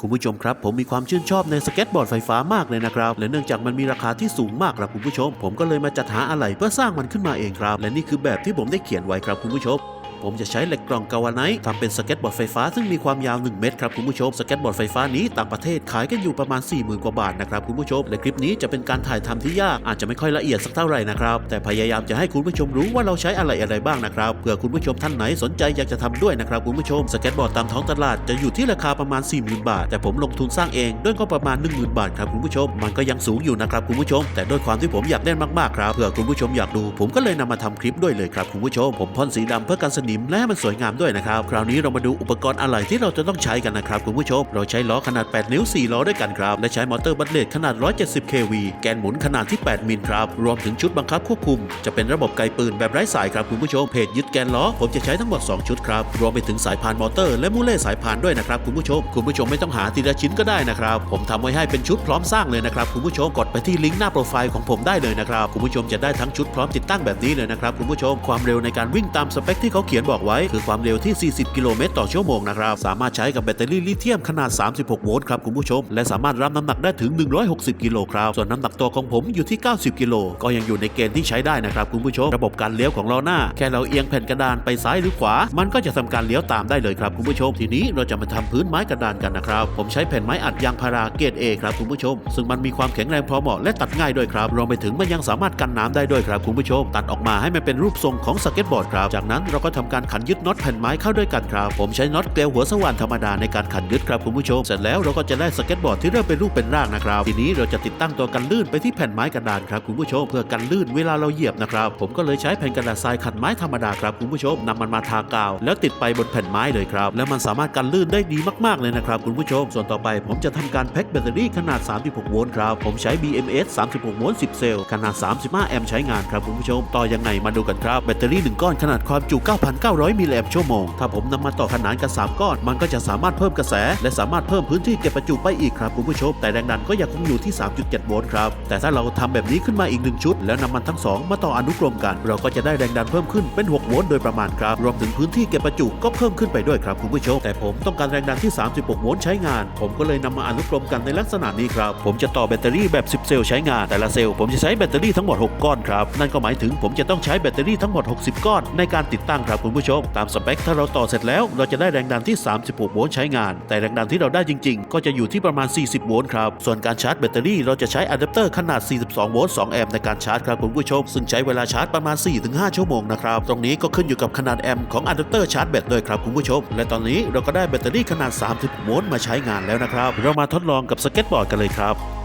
คุณผู้ชมครับ ผมมีความชื่นชอบในสเก็ตบอร์ดไฟฟ้ามากเลยนะครับ และเนื่องจากมันมีราคาที่สูงมากครับคุณผู้ชม ผมก็เลยมาจัดหาอะไหล่เพื่อสร้างมันขึ้นมาเองครับ และนี่คือแบบที่ผมได้เขียนไว้ครับคุณผู้ชม ผมจะใช้เหล็กกล่องกาวาไนท์ทำเป็นสเก็ตบอร์ดไฟฟ้าซึ่งมีความยาว 1 เมตรครับคุณผู้ชมสเก็ตบอร์ดไฟฟ้านี้ต่างประเทศขายกันอยู่ประมาณ 40,000 กว่าบาทนะครับคุณผู้ชมและคลิปนี้จะเป็นการถ่ายทำที่ยากอาจจะไม่ค่อยละเอียดสักเท่าไหร่นะครับแต่พยายามจะให้คุณผู้ชมรู้ว่าเราใช้อะไรอะไรบ้างนะครับเผื่อคุณผู้ชมท่านไหนสนใจอยากจะทำด้วยนะครับคุณผู้ชมสเก็ตบอร์ดตามท้องตลาดจะอยู่ที่ราคาประมาณ 40,000 บาท แต่ผมลงทุนสร้างเองด้วยก็ประมาณ 10,000 บาทครับคุณผู้ชม มันก็ยังสูงอยู่นะครับคุณผู้ชม แต่ด้วยความที่ผมอยากเล่นมากๆครับเผื่อคุณผู้ชมอยากดู ผมก็เลยนำมาทำคลิปด้วยเลยครับคุณผู้ชมผมพ่นสีดำเพื่อกันสนิมและมันสวยงามด้วยนะครับ คราวนี้เรามาดูอุปกรณ์อะไรที่เราจะต้องใช้กันนะครับคุณผู้ชม เราใช้ล้อขนาด 8 นิ้ว 4 ล้อด้วยกันครับ และใช้มอเตอร์บัตเลตขนาด 170 kV แกนหมุนขนาดที่ 8 มิลครับ รวมถึงชุดบังคับควบคุม จะเป็นระบบไกปืนแบบไร้สายครับคุณผู้ชม เพจยึดแกนล้อผมจะใช้ทั้งหมด 2 ชุดครับ รวมไปถึงสายพานมอเตอร์และมูเล่สายพานด้วยนะครับคุณผู้ชม คุณผู้ชมไม่ต้องหาทีละชิ้นก็ได้นะครับ ผมทำไว้ให้เป็นชุดพร้อมสร้างเลยนะครับคุณผู้ชม กดไปที่ลิงก์หน้าโปรไฟล์ของผมได้เลยนะครับคุณผู้ชมจะได้ทั้งชุดพร้อมติดตั้งแบบนี้เลยนะครับคุณผู้ชมความเร็วในการวิ่งตามสเปคที่เขาเขียนบอกไว้คือความเร็วที่ 40 กิโลเมตรต่อชั่วโมงนะครับ สามารถใช้กับแบตเตอรี่ลิเธียมขนาด 36 โวลต์ครับคุณผู้ชม และสามารถรับน้ำหนักได้ถึง 160 กิโลครับ ส่วนน้ำหนักตัวของผมอยู่ที่ 90 กิโล ก็ยังอยู่ในเกณฑ์ที่ใช้ได้นะครับคุณผู้ชม ระบบการเลี้ยวของล้อหน้า แค่เราเอียงแผ่นกระดานไปซ้ายหรือขวา มันก็จะทำการเลี้ยวตามได้เลยครับคุณผู้ชม ทีนี้เราจะมาทำพื้นไม้กระดานกันนะครับ ผมใช้แผ่นไม้อัดยางพาราเกรด A ครับคุณผู้ชม ซึ่งมันมีความแข็งแรงพอเหมาะและตัดง่ายด้วยครับ รวมไปถึงมันยังสามารถกันน้ำได้ด้วยครับคุณผู้ชม ตัดออกมาให้มันเป็นรูปทรงของสเก็ตบอร์ดครับ จากนั้นเราก็ทำการขันยึดน็อตแผ่นไม้เข้าด้วยกันครับ ผมใช้น็อตเกลียวหัวสว่านธรรมดาในการขันยึดครับคุณผู้ชม เสร็จแล้วเราก็จะได้สเก็ตบอร์ดที่เริ่มเป็นรูปเป็นร่างนะครับ ทีนี้เราจะติดตั้งตัวกันลื่นไปที่แผ่นไม้กระดานครับคุณผู้ชม เพื่อกันลื่นเวลาเราเหยียบนะครับ ผมก็เลยใช้แผ่นกระดาษทรายขัดไม้ธรรมดาครับคุณผู้ชมนำมันมาทากาว แล้วติดไปบนแผ่นไม้เลยครับ แล้วมันสามารถกันลื่นได้ดีมากๆเลยนะครับคุณผู้ชม ส่วนต่อไป ผมจะทำการแพ็คแบตเตอรี่ขนาด 36 โวลต์ครับ ผมใช้ BMS 36 โวลต์ 10 เซลล์ขนาด 35 แอมป์ใช้งานครับคุณผู้ชม ต่อยังไงมาดูกันครับแบตเตอรี่1ก้อนขนาดความจุ900 มิลลิแอมป์ชั่วโมง ถ้าผมนำมาต่อขนานกัน3ก้อน มันก็จะสามารถเพิ่มกระแส และสามารถเพิ่มพื้นที่เก็บประจุไปอีกครับคุณผู้ชม แต่แรงดันก็ยังคงอยู่ที่ 3.7 โวลต์ครับ แต่ถ้าเราทำแบบนี้ขึ้นมาอีกหนึ่งชุด แล้วนำมันทั้งสองมาต่ออนุกรมกัน เราก็จะได้แรงดันเพิ่มขึ้นเป็น 6 โวลต์โดยประมาณครับ รวมถึงพื้นที่เก็บประจุก็เพิ่มขึ้นไปด้วยครับคุณผู้ชม แต่ผมต้องการแรงดันที่ 36 โวลต์ใช้งาน ผมก็เลยนำมาอนุกรมกันในลักษณะนี้ครับ ผมจะต่อแบตเตอรี่แบบ 10 เซลล์ใช้งาน แต่ละเซลล์ผมจะใช้แบตเตอรี่ทั้งหมด 6 ก้อนครับ นั่นก็หมายถึงผมจะต้องใช้แบตเตอรี่ทั้งหมด 60 ก้อนในการติดตั้งครับคุณผู้ชม ตามสเปคถ้าเราต่อเสร็จแล้ว เราจะได้แรงดันที่ 36 โวลต์ใช้งาน แต่แรงดันที่เราได้จริง ๆ ก็จะอยู่ที่ประมาณ 40 โวลต์ครับ ส่วนการชาร์จแบตเตอรี่เราจะใช้อะแดปเตอร์ขนาด 42 โวลต์ 2 แอมป์ในการชาร์จครับคุณผู้ชม ซึ่งใช้เวลาชาร์จประมาณ 4-5 ชั่วโมงนะครับ ตรงนี้ก็ขึ้นอยู่กับขนาดแอมป์ของอะแดปเตอร์ชาร์จแบตด้วยครับคุณผู้ชม และตอนนี้เราก็ได้แบตเตอรี่ขนาด 30 โวลต์มาใช้งานแล้วนะครับ เรามาทดลองกับสเก็ตบอร์ดกันเลยครับ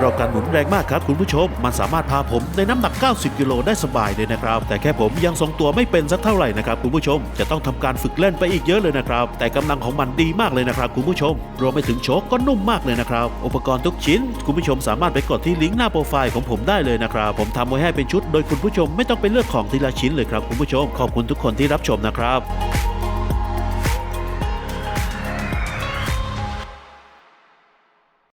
เราการหมุนแรงมากครับคุณผู้ชม มันสามารถพาผมในน้ำหนัก 90 กิโลได้สบายเลยนะครับ แต่แค่ผมยังทรงตัวไม่เป็นสักเท่าไหร่นะครับคุณผู้ชม จะต้องทำการฝึกเล่นไปอีกเยอะเลยนะครับ แต่กำลังของมันดีมากเลยนะครับคุณผู้ชม รวมไปถึงโชคก็นุ่มมากเลยนะครับ อุปกรณ์ทุกชิ้น คุณผู้ชมสามารถไปกดที่ลิงก์หน้าโปรไฟล์ของผมได้เลยนะครับ ผมทำไว้ให้เป็นชุด โดยคุณผู้ชมไม่ต้องไปเลือกของทีละชิ้นเลยครับคุณผู้ชม ขอบคุณทุกคนที่รับชมนะครับ